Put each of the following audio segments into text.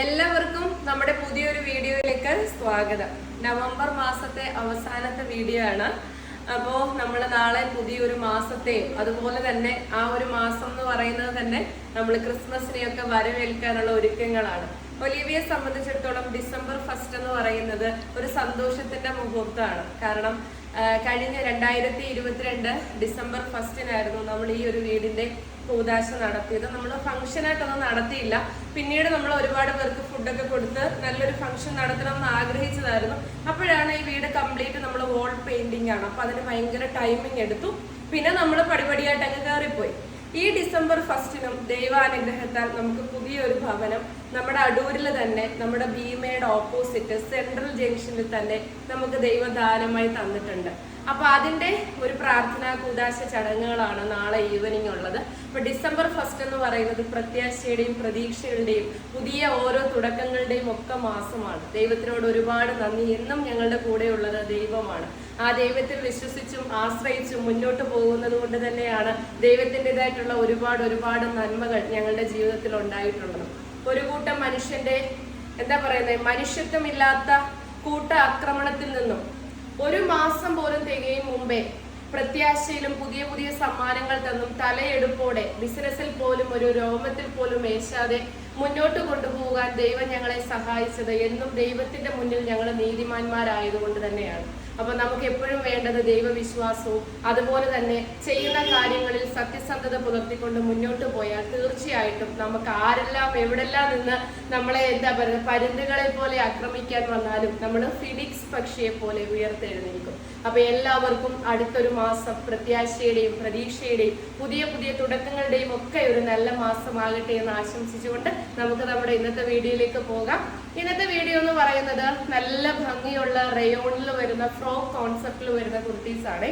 എല്ലാവർക്കും നമ്മുടെ പുതിയൊരു വീഡിയോയിലേക്ക് സ്വാഗതം. നവംബർ മാസത്തെ അവസാനത്തെ വീഡിയോ ആണ്. അപ്പോൾ നമ്മൾ നാളെ പുതിയൊരു മാസത്തെയും അതുപോലെ തന്നെ ആ ഒരു മാസം എന്ന് പറയുന്നത് തന്നെ നമ്മൾ ക്രിസ്മസിനെയൊക്കെ വരവേൽക്കാനുള്ള ഒരുക്കങ്ങളാണ്. ഒലിവിയെ സംബന്ധിച്ചിടത്തോളം ഡിസംബർ ഫസ്റ്റ് എന്ന് പറയുന്നത് ഒരു സന്തോഷത്തിന്റെ മുഹൂർത്തമാണ്. കാരണം കഴിഞ്ഞ രണ്ടായിരത്തി ഇരുപത്തിരണ്ട് ഡിസംബർ ഫസ്റ്റിനായിരുന്നു നമ്മൾ ഈ ഒരു വീടിന്റെ കൂതാശ നടത്തിയത്. നമ്മൾ ഫംഗ്ഷനായിട്ടൊന്നും നടത്തിയില്ല. പിന്നീട് നമ്മൾ ഒരുപാട് പേർക്ക് ഫുഡൊക്കെ കൊടുത്ത് നല്ലൊരു ഫംഗ്ഷൻ നടത്തണം എന്ന് ആഗ്രഹിച്ചതായിരുന്നു. അപ്പോഴാണ് ഈ വീട് കംപ്ലീറ്റ് നമ്മൾ വോൾ പെയിന്റിംഗ് ആണ്. അപ്പൊ അതിന് ഭയങ്കര ടൈമിംഗ് എടുത്തു. പിന്നെ നമ്മൾ പടിപടിയായിട്ട് അങ്ങ് കയറിപ്പോയി ഈ ഡിസംബർ ഫസ്റ്റിനും ദൈവാനുഗ്രഹത്താൽ നമുക്ക് പുതിയൊരു ഭവനം നമ്മുടെ അടൂരിൽ തന്നെ നമ്മുടെ ഭീമയുടെ ഓപ്പോസിറ്റ് സെൻട്രൽ ജംഗ്ഷനിൽ തന്നെ നമുക്ക് ദൈവദാനമായി തന്നിട്ടുണ്ട്. അപ്പൊ അതിന്റെ ഒരു പ്രാർത്ഥനാ കൂതാശ ചടങ്ങുകളാണ് നാളെ ഈവനിങ് ഉള്ളത്. അപ്പൊ ഡിസംബർ ഫസ്റ്റ് എന്ന് പറയുന്നത് പ്രത്യാശയുടെയും പ്രതീക്ഷകളുടെയും പുതിയ ഓരോ തുടക്കങ്ങളുടെയും ഒക്കെ മാസമാണ്. ദൈവത്തിനോട് ഒരുപാട് നന്ദി. എന്നും ഞങ്ങളുടെ കൂടെയുള്ളത് ദൈവമാണ്. ആ ദൈവത്തിൽ വിശ്വസിച്ചും ആശ്രയിച്ചും മുന്നോട്ട് പോകുന്നത് കൊണ്ട് തന്നെയാണ് ദൈവത്തിന്റെതായിട്ടുള്ള ഒരുപാട് ഒരുപാട് നന്മകൾ ഞങ്ങളുടെ ജീവിതത്തിൽ ഉണ്ടായിട്ടുള്ളത്. ഒരു കൂട്ടം മനുഷ്യന്റെ എന്താ പറയുന്നത് മനുഷ്യത്വമില്ലാത്ത കൂട്ട ആക്രമണത്തിൽ നിന്നും ഒരു മാസം പോലും തികയും മുമ്പേ പ്രത്യാശയിലും പുതിയ പുതിയ സമ്മാനങ്ങൾ തന്നും തലയെടുപ്പോടെ ബിസിനസ്സിൽ പോലും ഒരു രോമത്തിൽ പോലും മേശാതെ മുന്നോട്ട് കൊണ്ടുപോകാൻ ദൈവം ഞങ്ങളെ സഹായിച്ചത് എന്നും ദൈവത്തിന്റെ മുന്നിൽ ഞങ്ങൾ നീതിമാന്മാരായതുകൊണ്ട് തന്നെയാണ്. അപ്പൊ നമുക്ക് എപ്പോഴും വേണ്ടത് ദൈവവിശ്വാസവും അതുപോലെ തന്നെ ചെയ്യുന്ന കാര്യങ്ങളിൽ സത്യസന്ധത പുലർത്തിക്കൊണ്ട് മുന്നോട്ട് പോയാൽ തീർച്ചയായിട്ടും നമുക്ക് ആരെല്ലാം എവിടെല്ലാം നിന്ന് നമ്മളെ എന്താ പറയുക പരുന്തുകളെ പോലെ ആക്രമിക്കാൻ വന്നാലും നമ്മൾ ഫിനിക്സ് പക്ഷിയെ പോലെ ഉയർത്തെഴുന്നേൽക്കും. അപ്പൊ എല്ലാവർക്കും അടുത്തൊരു മാസം പ്രത്യാശയുടെയും പ്രതീക്ഷയുടെയും പുതിയ പുതിയ തുടക്കങ്ങളുടെയും ഒക്കെ ഒരു നല്ല മാസമാകട്ടെ എന്ന് ആശംസിച്ചുകൊണ്ട് നമുക്ക് നമ്മുടെ ഇന്നത്തെ വീഡിയോയിലേക്ക് പോകാം. ഇന്നത്തെ വീഡിയോ എന്ന് പറയുന്നത് നല്ല ഭംഗിയുള്ള റയോണിൽ വരുന്ന ഫ്രോക്ക് കോൺസെപ്റ്റിൽ വരുന്ന കുർത്തീസാണ്.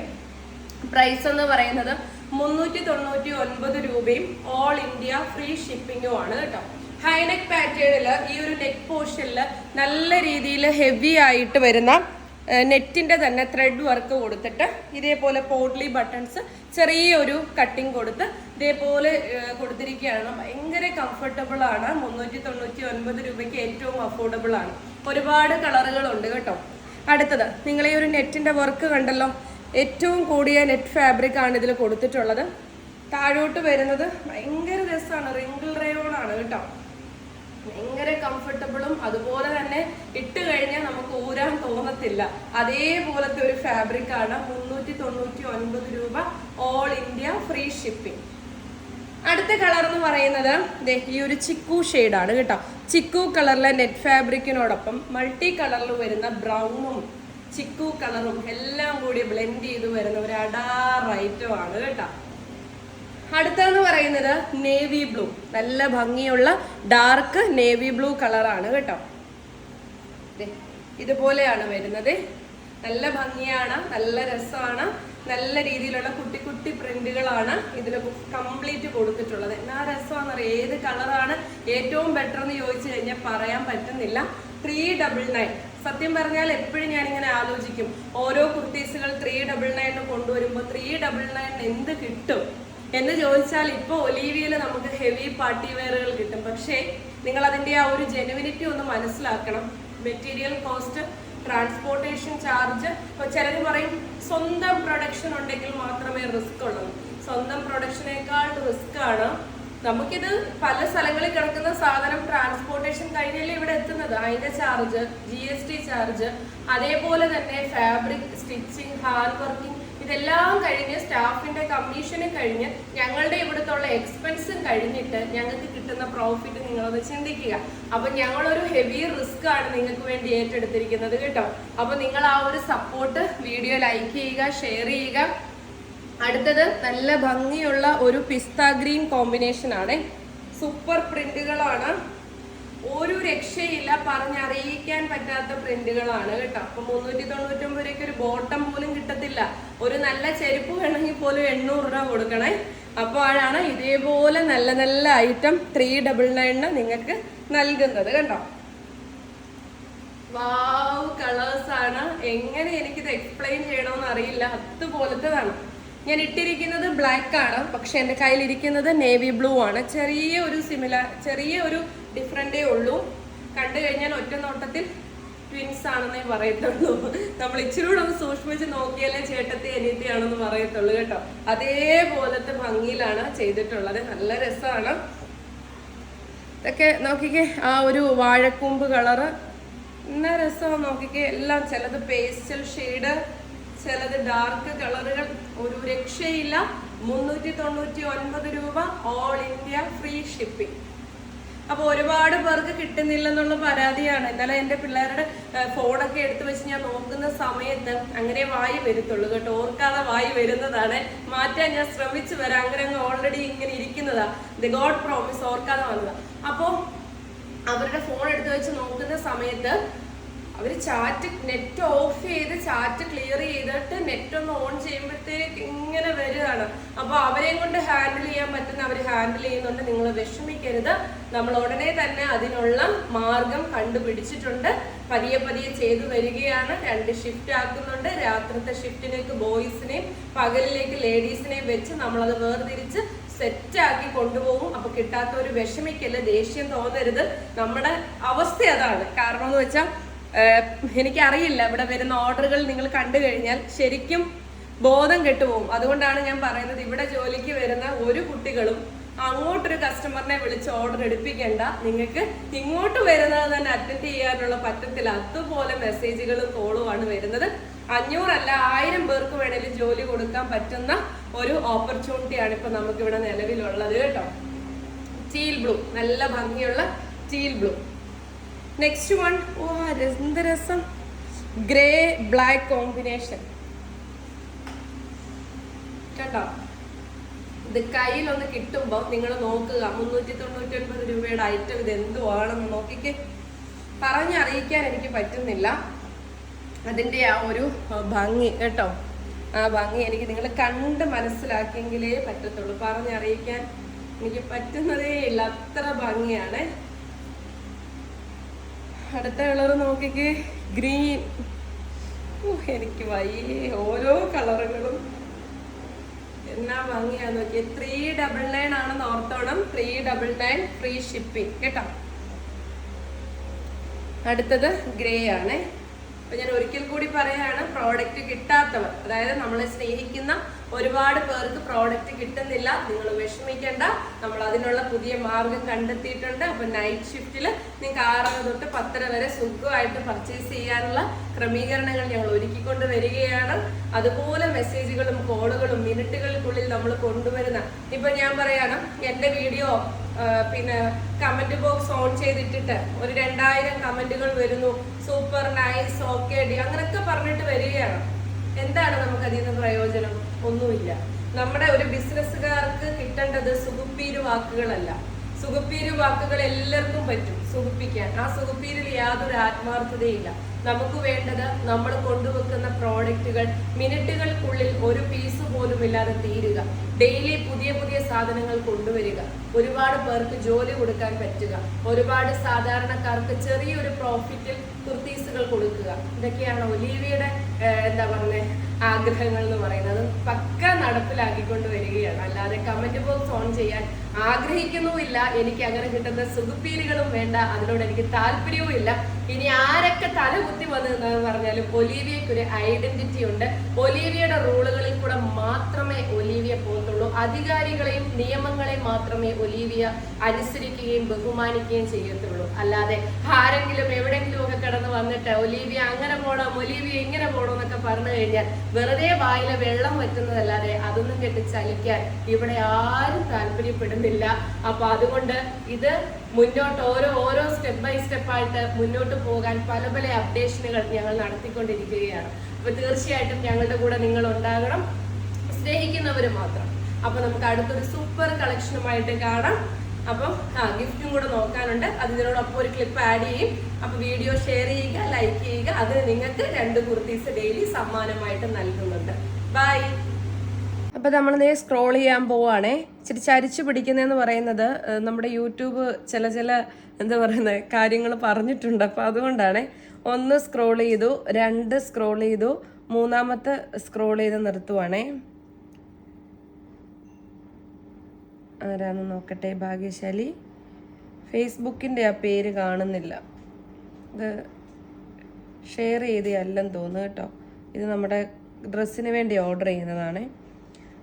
പ്രൈസ് എന്ന് പറയുന്നത് മുന്നൂറ്റി തൊണ്ണൂറ്റി ഒൻപത് രൂപയും ഓൾ ഇന്ത്യ ഫ്രീ ഷിപ്പിങ്ങും ആണ് കേട്ടോ. ഹൈനെക്ക് പാറ്റേണിൽ ഈ ഒരു നെക്ക് പോർഷനിൽ നല്ല രീതിയിൽ ഹെവി ആയിട്ട് വരുന്ന നെറ്റിന്റെ തന്നെ ത്രെഡ് വർക്ക് കൊടുത്തിട്ട് ഇതേപോലെ പോട്ട്ലി ബട്ടൺസ് ചെറിയൊരു കട്ടിങ് കൊടുത്ത് ഇതേപോലെ കൊടുത്തിരിക്കുകയാണ്. ഭയങ്കര കംഫർട്ടബിൾ ആണ്. മുന്നൂറ്റി തൊണ്ണൂറ്റി ഒൻപത് രൂപയ്ക്ക് ഏറ്റവും അഫോർഡബിൾ ആണ്. ഒരുപാട് കളറുകളുണ്ട് കേട്ടോ. അടുത്തത് നിങ്ങൾ ഈ ഒരു നെറ്റിന്റെ വർക്ക് കണ്ടല്ലോ. ഏറ്റവും കൂടിയ നെറ്റ് ഫാബ്രിക് ആണ് ഇതിൽ കൊടുത്തിട്ടുള്ളത്. താഴോട്ട് വരുന്നത് ഭയങ്കര രസമാണ് റിങ്കിൾ റയോണാണ് കേട്ടോ. ഭയങ്കര കംഫർട്ടബിളും അതുപോലെ തന്നെ ഇട്ട് കഴിഞ്ഞാൽ നമുക്ക് ഊരാൻ തോന്നത്തില്ല. അതേപോലത്തെ ഒരു ഫാബ്രിക് ആണ് മുന്നൂറ്റി തൊണ്ണൂറ്റി ഒൻപത് രൂപ ഓൾ ഇന്ത്യ ഫ്രീ ഷിപ്പിംഗ് അടുത്ത കളർ എന്ന് പറയുന്നത് ഈ ഒരു ചിക്കു ഷെയ്ഡാണ് കേട്ടോ. ചിക്കു കളറിലെ നെറ്റ് ഫാബ്രിക്കിനോടൊപ്പം മൾട്ടി കളറിൽ വരുന്ന ബ്രൗണും ചിക്കു കളറും എല്ലാം കൂടി ബ്ലെൻഡ് ചെയ്ത് വരുന്ന ഒരു അഡാർ ഐറ്റം ആണ് കേട്ടോ. അടുത്തതെന്ന് പറയുന്നത് നേവി ബ്ലൂ. നല്ല ഭംഗിയുള്ള ഡാർക്ക് നേവി ബ്ലൂ കളറാണ് കേട്ടോ. ഇതുപോലെയാണ് വരുന്നത്. നല്ല ഭംഗിയാണ് നല്ല രസമാണ്. നല്ല രീതിയിലുള്ള കുട്ടി കുട്ടി പ്രിന്റുകളാണ് ഇതിൽ കംപ്ലീറ്റ് കൊടുത്തിട്ടുള്ളത്. എന്നാ രസമാണെന്നറിയാം? ഏത് കളറാണ് ഏറ്റവും ബെറ്റർ എന്ന് ചോദിച്ചു കഴിഞ്ഞാൽ പറയാൻ പറ്റുന്നില്ല. Three double nine. സത്യം പറഞ്ഞാൽ എപ്പോഴും ഞാനിങ്ങനെ ആലോചിക്കും. ഓരോ കുർത്തീസുകൾ ത്രീ ഡബിൾ നയൻ കൊണ്ടുവരുമ്പോൾ ത്രീ ഡബിൾ നയൻ എന്ത് കിട്ടും? എന്ന് ചോദിച്ചാൽ ഇപ്പോൾ ഒലീവിയയിൽ നമുക്ക് ഹെവി പാർട്ടി വെയറുകൾ കിട്ടും. പക്ഷേ നിങ്ങൾ അതിന്റെ ആ ഒരു ജെനുവിനിറ്റി ഒന്ന് മനസ്സിലാക്കണം. മെറ്റീരിയൽ കോസ്റ്റ് ട്രാൻസ്പോർട്ടേഷൻ ചാർജ് ഇപ്പോൾ ചിലർ പറയും സ്വന്തം പ്രൊഡക്ഷൻ ഉണ്ടെങ്കിൽ മാത്രമേ റിസ്ക് ഉള്ളൂ. സ്വന്തം പ്രൊഡക്ഷനേക്കാൾ റിസ്ക് ആണ്. നമുക്കിത് പല സ്ഥലങ്ങളിൽ കിടക്കുന്ന സാധനം ട്രാൻസ്പോർട്ടേഷൻ കഴിഞ്ഞല്ലേ ഇവിടെ എത്തുന്നത്? അതിന്റെ charge G S T charge അതേപോലെ തന്നെ ഫാബ്രിക് സ്റ്റിച്ചിങ് ഹാൻഡ് വർക്കിംഗ് ഇതെല്ലാം കഴിഞ്ഞ് സ്റ്റാഫിന്റെ കമ്മീഷനും കഴിഞ്ഞ് ഞങ്ങളുടെ ഇവിടുത്തുള്ള എക്സ്പെൻസും കഴിഞ്ഞിട്ട് ഞങ്ങൾക്ക് കിട്ടുന്ന പ്രോഫിറ്റ് നിങ്ങളൊന്ന് ചിന്തിക്കുക. അപ്പൊ ഞങ്ങളൊരു ഹെവി റിസ്ക് ആണ് നിങ്ങൾക്ക് വേണ്ടി ഏറ്റെടുത്തിരിക്കുന്നത് കേട്ടോ. അപ്പൊ നിങ്ങൾ ആ ഒരു സപ്പോർട്ട് വീഡിയോ ലൈക്ക് ചെയ്യുക ഷെയർ ചെയ്യുക. അടുത്തത് നല്ല ഭംഗിയുള്ള ഒരു പിസ്ത ഗ്രീൻ കോമ്പിനേഷൻ ആണ്. സൂപ്പർ പ്രിന്റുകളാണ് ഒരു രക്ഷയില്ല പറഞ്ഞറിയിക്കാൻ പറ്റാത്ത പ്രിന്റുകളാണ് കേട്ടോ. അപ്പൊ മുന്നൂറ്റി തൊണ്ണൂറ്റൊമ്പത് രൂപയ്ക്ക് ഒരു ബോട്ടം പോലും കിട്ടത്തില്ല. ഒരു നല്ല ചെരുപ്പ് വേണമെങ്കിൽ പോലും എണ്ണൂറ് രൂപ കൊടുക്കണേ. അപ്പോഴാണ് ഇതേപോലെ നല്ല നല്ല ഐറ്റം ത്രീ ഡബിൾ നയണ് നിങ്ങൾക്ക് നൽകുന്നത് കണ്ടോ? വാവ് കളേഴ്സാണ് എങ്ങനെ എനിക്കിത് എക്സ്പ്ലെയിൻ ചെയ്യണമെന്ന് അറിയില്ല. അതുപോലത്തേതാണ്. ഞാൻ ഇട്ടിരിക്കുന്നത് ബ്ലാക്ക് ആണ്. പക്ഷെ എന്റെ കയ്യിലിരിക്കുന്നത് നേവി ബ്ലൂ ആണ്. ചെറിയ ഒരു സിമിലർ ചെറിയ ഒരു ഡിഫറന്റേ ഉള്ളൂ. കണ്ടു കഴിഞ്ഞാൽ ഒറ്റ നോട്ടത്തിൽ ട്വിൻസ് ആണെന്നേ പറയത്തുള്ളൂ. നമ്മൾ ഇച്ചിരി കൂടെ ഒന്ന് സൂക്ഷ്മിച്ച് നോക്കിയാലേ ചേട്ടത്തി അനിയത്തിയാണെന്ന് പറയത്തുള്ളൂ കേട്ടോ. അതേപോലത്തെ ഭംഗിയിലാണ് ചെയ്തിട്ടുള്ളത്. നല്ല രസമാണ്. ഇതൊക്കെ നോക്കിക്കേ ആ ഒരു വാഴക്കൂമ്പ് കളറ് എന്നാ രസമാണ് നോക്കിക്കേ. എല്ലാം ചിലത് പേസ്റ്റൽ ഷെയ്ഡ് ചിലത് ഡാർക്ക് കളറുകൾ ഒരു രക്ഷയില്ല. മുന്നൂറ്റി തൊണ്ണൂറ്റി ഒൻപത് രൂപ ഓൾ ഇന്ത്യ ഫ്രീ ഷിപ്പിംഗ് അപ്പൊ ഒരുപാട് പേർക്ക് കിട്ടുന്നില്ലെന്നുള്ള പരാതിയാണ്. ഇന്നലെ എന്റെ പിള്ളേരുടെ ഫോണൊക്കെ എടുത്തു വെച്ച് ഞാൻ നോക്കുന്ന സമയത്ത് അങ്ങനെ വായി വരുത്തുള്ളൂ കേട്ടോ. ഓർക്കാതെ വായി വരുന്നതാണ്. മാറ്റാൻ ഞാൻ ശ്രമിച്ചു വരാം. അങ്ങനെ അങ്ങ് ഓൾറെഡി ഇങ്ങനെ ഇരിക്കുന്നതാ. ദി ഗോഡ് പ്രോമിസ് ഓർക്കാതെ വന്നതാ. അപ്പോ അവരുടെ ഫോൺ എടുത്തു വെച്ച് നോക്കുന്ന സമയത്ത് അവർ ചാറ്റ് നെറ്റ് ഓഫ് ചെയ്ത് ചാറ്റ് ക്ലിയർ ചെയ്തിട്ട് നെറ്റ് ഒന്ന് ഓൺ ചെയ്യുമ്പോഴത്തേക്ക് ഇങ്ങനെ വരികയാണ്. അപ്പോൾ അവരെയും കൊണ്ട് ഹാൻഡിൽ ചെയ്യാൻ പറ്റുന്ന അവർ ഹാൻഡിൽ ചെയ്യുന്നുണ്ട്. നിങ്ങൾ വിഷമിക്കരുത്. നമ്മൾ ഉടനെ തന്നെ അതിനുള്ള മാർഗം കണ്ടുപിടിച്ചിട്ടുണ്ട്. പതിയെ പതിയെ ചെയ്തു വരികയാണ്. രണ്ട് ഷിഫ്റ്റ് ആക്കുന്നുണ്ട്. രാത്രിത്തെ ഷിഫ്റ്റിലേക്ക് ബോയ്സിനെയും പകലിലേക്ക് ലേഡീസിനെയും വെച്ച് നമ്മളത് വേർതിരിച്ച് സെറ്റ് ആക്കി കൊണ്ടുപോകും. അപ്പൊ കിട്ടാത്തവർ വിഷമിക്കല്ല? ദേഷ്യം തോന്നരുത്. നമ്മുടെ അവസ്ഥ അതാണ്. കാരണം എന്ന് വെച്ചാൽ എനിക്കറിയില്ല. ഇവിടെ വരുന്ന ഓർഡറുകൾ നിങ്ങൾ കണ്ടു കഴിഞ്ഞാൽ ശരിക്കും ബോധം കെട്ടുപോകും. അതുകൊണ്ടാണ് ഞാൻ പറയുന്നത് ഇവിടെ ജോലിക്ക് വരുന്ന ഒരു കുട്ടികളും അങ്ങോട്ടൊരു കസ്റ്റമറിനെ വിളിച്ച് ഓർഡർ എടുപ്പിക്കേണ്ട. നിങ്ങൾക്ക് ഇങ്ങോട്ട് വരുന്നത് തന്നെ അറ്റൻഡ് ചെയ്യാനുള്ള പറ്റത്തിൽ അതുപോലെ മെസ്സേജുകളും കോളുമാണ് വരുന്നത്. അഞ്ഞൂറല്ല ആയിരം പേർക്ക് വേണേലും ജോലി കൊടുക്കാൻ പറ്റുന്ന ഒരു ഓപ്പർച്യൂണിറ്റിയാണ് ഇപ്പൊ നമുക്ക് ഇവിടെ നിലവിലുള്ളത് കേട്ടോ. ടീൽ ബ്ലൂ നല്ല ഭംഗിയുള്ള ടീൽ ബ്ലൂ നെക്സ്റ്റ് വൺ ഓ എന്ത് രസം. ഗ്രേ ബ്ലാക്ക് കോമ്പിനേഷൻ കേട്ടോ? ഇത് കയ്യിലൊന്ന് കിട്ടുമ്പോൾ നിങ്ങൾ നോക്കുക മുന്നൂറ്റി തൊണ്ണൂറ്റി ഒൻപത് രൂപയുടെ ഐറ്റം ഇത് എന്തുവാണെന്ന് നോക്കിക്ക്. പറഞ്ഞറിയിക്കാൻ എനിക്ക് പറ്റുന്നില്ല. അതിന്റെ ആ ഒരു ഭംഗി കേട്ടോ? ആ ഭംഗി എനിക്ക് നിങ്ങൾ കണ്ട് മനസ്സിലാക്കിയെങ്കിലേ പറ്റത്തുള്ളൂ. പറഞ്ഞറിയിക്കാൻ എനിക്ക് പറ്റുന്നതേ ഇല്ല. അത്ര ഭംഗിയാണ്. അടുത്ത കളർ നോക്കിക്ക് ഗ്രീൻ. എനിക്ക് വയ്യേ ഓരോ കളറുകളും. എന്നാ ഭംഗിയാ നോക്കിയേ. ത്രീ ഡബിൾ നയൻ ആണെന്ന് ഓർത്തോണം. Three double nine free shipping കേട്ടോ? അടുത്തത് ഗ്രേ ആണ്. അപ്പൊ ഞാൻ ഒരിക്കൽ കൂടി പറയാണ് പ്രോഡക്റ്റ് കിട്ടാത്തവർ അതായത് നമ്മളെ സ്നേഹിക്കുന്ന ഒരുപാട് പേർക്ക് പ്രോഡക്റ്റ് കിട്ടുന്നില്ല നിങ്ങൾ വിഷമിക്കേണ്ട നമ്മൾ അതിനുള്ള പുതിയ മാർഗം കണ്ടെത്തിയിട്ടുണ്ട്. അപ്പൊ നൈറ്റ് ഷിഫ്റ്റിൽ നിങ്ങൾക്ക് ആറര തൊട്ട് പത്തര വരെ സുഖമായിട്ട് പർച്ചേസ് ചെയ്യാനുള്ള ക്രമീകരണങ്ങൾ ഞങ്ങൾ ഒരുക്കിക്കൊണ്ട് വരികയാണ്. അതുപോലെ മെസ്സേജുകളും കോളുകളും മിനിറ്റുകൾക്കുള്ളിൽ നമ്മൾ കൊണ്ടുവരുന്ന ഇപ്പൊ ഞാൻ പറയാണ് എന്റെ വീഡിയോ പിന്നെ കമന്റ് ബോക്സ് ഓൺ ചെയ്തിട്ടിട്ട് ഒരു രണ്ടായിരം കമന്റുകൾ വരുന്നു. സൂപ്പർ നൈസ് ഓക്കെ ഡി അങ്ങനെയൊക്കെ പറഞ്ഞിട്ട് വരികയാണ്. എന്താണ് നമുക്ക് അതിൽ നിന്ന് പ്രയോജനം? ഒന്നുമില്ല. നമ്മുടെ ഒരു ബിസിനസ്സുകാർക്ക് കിട്ടേണ്ടത് സുഖപ്പീര് വാക്കുകളല്ല. സുഖപ്പീര് വാക്കുകൾ എല്ലാവർക്കും പറ്റും സുഖിപ്പിക്കാൻ. ആ സുഖപ്പീരിൽ യാതൊരു ആത്മാർത്ഥതയില്ല. നമുക്ക് വേണ്ടത് നമ്മൾ കൊണ്ടുവെക്കുന്ന പ്രോഡക്റ്റുകൾ മിനിറ്റുകൾക്കുള്ളിൽ ഒരു പീസ് പോലും ഇല്ലാതെ തീരുക. ഡെയിലി പുതിയ പുതിയ സാധനങ്ങൾ കൊണ്ടുവരിക. ഒരുപാട് പേർക്ക് ജോലി കൊടുക്കാൻ പറ്റുക. ഒരുപാട് സാധാരണക്കാർക്ക് ചെറിയൊരു പ്രോഫിറ്റിൽ കുർത്തീസുകൾ കൊടുക്കുക. ഇതൊക്കെയാണ് ഒലീവിയുടെ എന്താ പറയുന്നത് ആഗ്രഹങ്ങൾ എന്ന് പറയുന്നത്. പക്ക നടപ്പിലാക്കിക്കൊണ്ട് വരികയാണ്. അല്ലാതെ കമന്റ് ബോക്സ് ഓൺ ചെയ്യാൻ ആഗ്രഹിക്കുന്നുമില്ല. എനിക്ക് അങ്ങനെ കിട്ടുന്ന സുഖപ്പീലുകളും വേണ്ട. അതിനോട് എനിക്ക് താല്പര്യവും ഇല്ല ഇനി ആരൊക്കെ തലകുത്തി വന്നു പറഞ്ഞാലും ഒലീവിയക്ക് ഒരു ഐഡന്റിറ്റി ഉണ്ട്. ഒലീവിയയുടെ റൂളുകളിൽ കൂടെ അധികാരികളെയും നിയമങ്ങളെയും മാത്രമേ ഒലീവിയ അനുസരിക്കുകയും ബഹുമാനിക്കുകയും ചെയ്യത്തുള്ളൂ. അല്ലാതെ ആരെങ്കിലും എവിടെയെങ്കിലും ഒക്കെ കിടന്ന് വന്നിട്ട് ഒലീവിയ അങ്ങനെ പോണം ഒലീവിയ ഇങ്ങനെ പോണം എന്നൊക്കെ പറഞ്ഞു കഴിഞ്ഞാൽ വെറുതെ വായിലെ വെള്ളം വറ്റുന്നതല്ലാതെ അതൊന്നും കെട്ടി ചലിക്കാൻ ഇവിടെ ആരും താല്പര്യപ്പെടുന്നില്ല. അപ്പൊ അതുകൊണ്ട് ഇത് മുന്നോട്ട് ഓരോ ഓരോ സ്റ്റെപ്പ് ബൈ സ്റ്റെപ്പ് ആയിട്ട് മുന്നോട്ട് പോകാൻ പല പല അപ്ഡേഷനുകൾ ഞങ്ങൾ നടത്തിക്കൊണ്ടിരിക്കുകയാണ്. അപ്പൊ തീർച്ചയായിട്ടും ഞങ്ങളുടെ കൂടെ നിങ്ങൾ ഉണ്ടാകണം. സ്നേഹിക്കുന്നവർ മാത്രം. അപ്പൊ നമുക്ക് അടുത്തൊരു സൂപ്പർ കളക്ഷനുമായിട്ട് കാണാം. അപ്പം ആ ഗിഫ്റ്റും കൂടെ നോക്കാനുണ്ട്. അതിനോടൊപ്പം ഒരു ക്ലിപ്പ് ആഡ് ചെയ്യും. അപ്പൊ വീഡിയോ ഷെയർ ചെയ്യുക ലൈക്ക് ചെയ്യുക. അതിന് നിങ്ങൾക്ക് രണ്ട് കുർത്തീസ് ഡെയിലി സമ്മാനമായിട്ട് നൽകുന്നുണ്ട്. ബൈ അപ്പൊ നമ്മൾ നേ സ്ക്രോൾ ചെയ്യാൻ പോവാണേ. ഇച്ചിരി ചരിച്ചു പിടിക്കുന്നതെന്ന് പറയുന്നത് നമ്മുടെ യൂട്യൂബ് ചില ചില എന്താ പറയുന്നത് കാര്യങ്ങൾ പറഞ്ഞിട്ടുണ്ട്. അപ്പൊ അതുകൊണ്ടാണ് ഒന്ന് സ്ക്രോൾ ചെയ്തു രണ്ട് സ്ക്രോൾ ചെയ്തു മൂന്നാമത്തെ സ്ക്രോൾ ചെയ്ത് നിർത്തുവാണേ. ആരാന്ന് നോക്കട്ടെ ഭാഗ്യശാലി. ഫേസ്ബുക്കിന്റെ ആ പേര് കാണുന്നില്ല. ഇത് ഷെയർ ചെയ്തല്ലെന്ന് തോന്നുന്നു കേട്ടോ. ഇത് നമ്മുടെ ഡ്രസ്സിന് വേണ്ടി ഓർഡർ ചെയ്യുന്നതാണ്.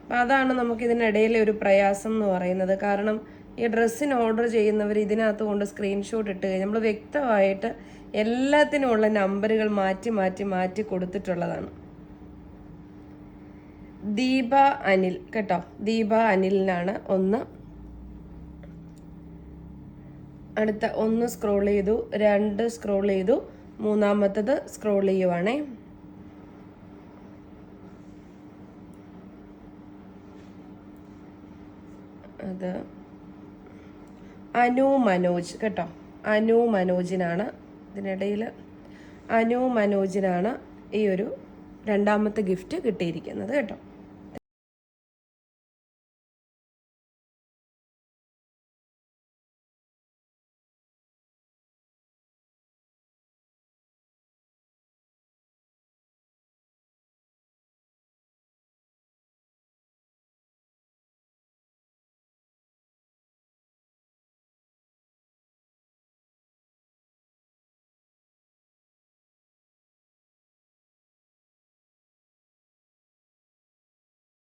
അപ്പം അതാണ് നമുക്ക് ഇതിനിടയിലെ ഒരു പ്രയാസം എന്ന് പറയുന്നത്. കാരണം ഈ ഡ്രസ്സിന് ഓർഡർ ചെയ്യുന്നവർ ഇതിനകത്ത് കൊണ്ട് സ്ക്രീൻഷോട്ട് ഇട്ട് കഴിഞ്ഞാൽ നമ്മൾ വ്യക്തമായിട്ട് എല്ലാത്തിനുമുള്ള നമ്പറുകൾ മാറ്റി മാറ്റി മാറ്റി കൊടുത്തിട്ടുള്ളതാണ്. ദീപ അനിൽ കേട്ടോ? ദീപ അനിലിനാണ് ഒന്ന്. അടുത്ത ഒന്ന് സ്ക്രോൾ ചെയ്തു രണ്ട് സ്ക്രോൾ ചെയ്തു മൂന്നാമത്തത് സ്ക്രോൾ ചെയ്യുവാണേ. അത് അനു മനോജ് കേട്ടോ? അനു മനോജിനാണ് ഇതിനിടയിൽ അനു മനോജിനാണ് ഈ ഒരു രണ്ടാമത്തെ ഗിഫ്റ്റ് കിട്ടിയിരിക്കുന്നത് കേട്ടോ?